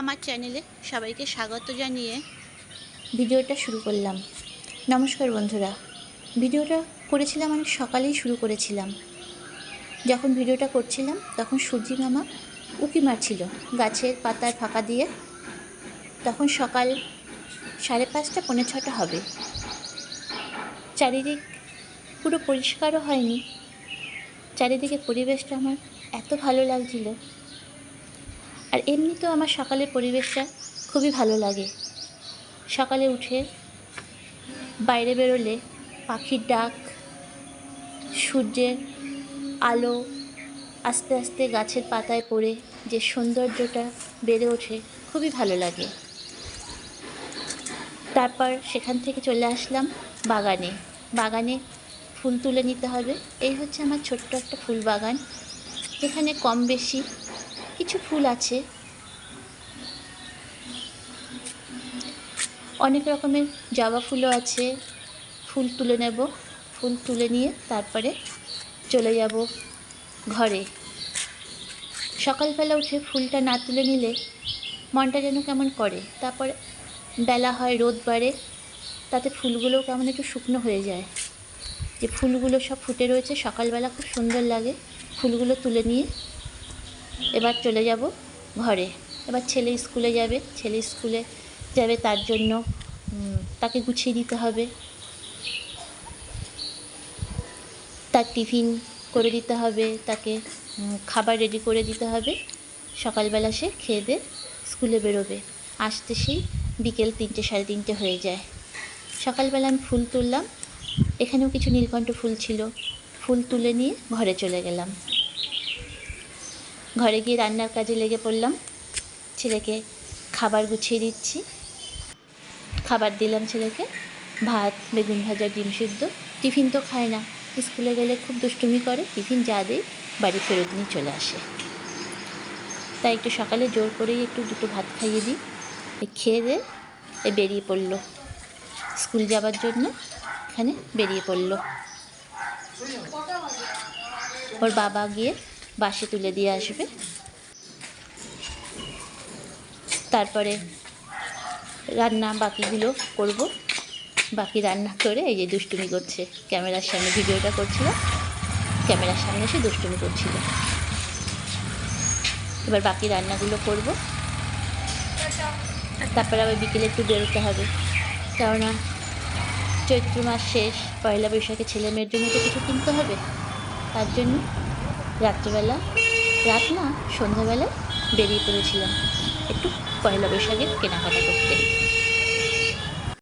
আমার চ্যানেলে সবাইকে স্বাগত জানিয়ে ভিডিওটা শুরু করলাম। নমস্কার বন্ধুরা। ভিডিওটা করেছিলাম অনেক সকালেই শুরু করেছিলাম। যখন ভিডিওটা করছিলাম, তখন সূর্যি মামা উকি মারছিল গাছের পাতায় ফাঁকা দিয়ে। তখন সকাল সাড়ে পাঁচটা, পৌনে ছটা হবে। চারিদিক পুরো পরিষ্কারও হয়নি। চারিদিকে পরিবেশটা আমার এত ভালো লাগছিল। আর এমনিতেও আমার সকালের পরিবেশটা খুবই ভালো লাগে। সকালে উঠে বাইরে বেরোলে পাখির ডাক, সূর্যের আলো, আস্তে আস্তে গাছের পাতায় পড়ে যে সৌন্দর্যটা বেড়ে ওঠে খুবই ভালো লাগে। তারপর সেখান থেকে চলে আসলাম বাগানে। বাগানে ফুল তুলে নিতে হবে। এই হচ্ছে আমার ছোট্ট একটা ফুল বাগান এখানে কম বেশি কিছু ফুল আছে। অনেক রকমের জবা ফুলও আছে। ফুল তুলে নেব। ফুল তুলে নিয়ে তারপরে চলে যাব ঘরে। সকালবেলা উঠে ফুলটা না তুলে নিলে মনটা যেন কেমন করে। তারপর বেলা হয়, রোদ বাড়ে, তাতে ফুলগুলোও কেমন একটু শুকনো হয়ে যায়। যে ফুলগুলো সব ফুটে রয়েছে, সকালবেলা খুব সুন্দর লাগে। ফুলগুলো তুলে নিয়ে এবার চলে যাব ঘরে। এবার ছেলে স্কুলে যাবে। ছেলে স্কুলে যাবে তার জন্য তাকে গুছিয়ে দিতে হবে। তার টিফিন করে দিতে হবে, তাকে খাবার রেডি করে দিতে হবে। সকালবেলা সে খেয়ে দিয়ে স্কুলে বেরোবে। আসতে সেই বিকেল তিনটে, সাড়ে তিনটে হয়ে যায়। সকালবেলা আমি ফুল তুললাম। এখানেও কিছু নীলকণ্ঠ ফুল ছিল। ফুল তুলে নিয়ে ঘরে চলে গেলাম। ঘরে গিয়ে রান্নার কাজে লেগে পড়লাম। ছেলেকে খাবার গুছিয়ে দিচ্ছি। খাবার দিলাম ছেলেকে। ভাত, বেগুন ভাজা, ডিম সিদ্ধ। টিফিন তো খায় না। স্কুলে গেলে খুব দুষ্টুমি করে। টিফিন যা দেয় বাড়ি ফেরত নিয়ে চলে আসে। তাই একটু সকালে জোর করেই একটু দুটো ভাত খাইয়ে দিই। খেয়ে দে, এ বেরিয়ে পড়ল। স্কুল যাবার জন্য এখানে বেরিয়ে পড়ল। ওর বাবা গিয়ে বাসে তুলে দিয়ে আসবে। তারপরে রান্না বাকিগুলো করব। বাকি রান্না করে এই যে দুষ্টুমি করছে। ক্যামেরার সামনে ভিডিওটা করছিল। ক্যামেরার সামনে এসে দুষ্টুমি করছিল। এবার বাকি রান্নাগুলো করব। তারপরে আবার বিকেলে একটু বেরোতে হবে। কেননা চৈত্র মাস শেষ, পয়লা বৈশাখে ছেলে মেয়ের জন্য তো কিছু কিনতে হবে। তার জন্য রাত্রিবেলা রাত না সন্ধ্যাবেলায় বেরিয়ে পড়েছিলাম। একটু পয়লা বৈশাখের কেনাকাটা করতে।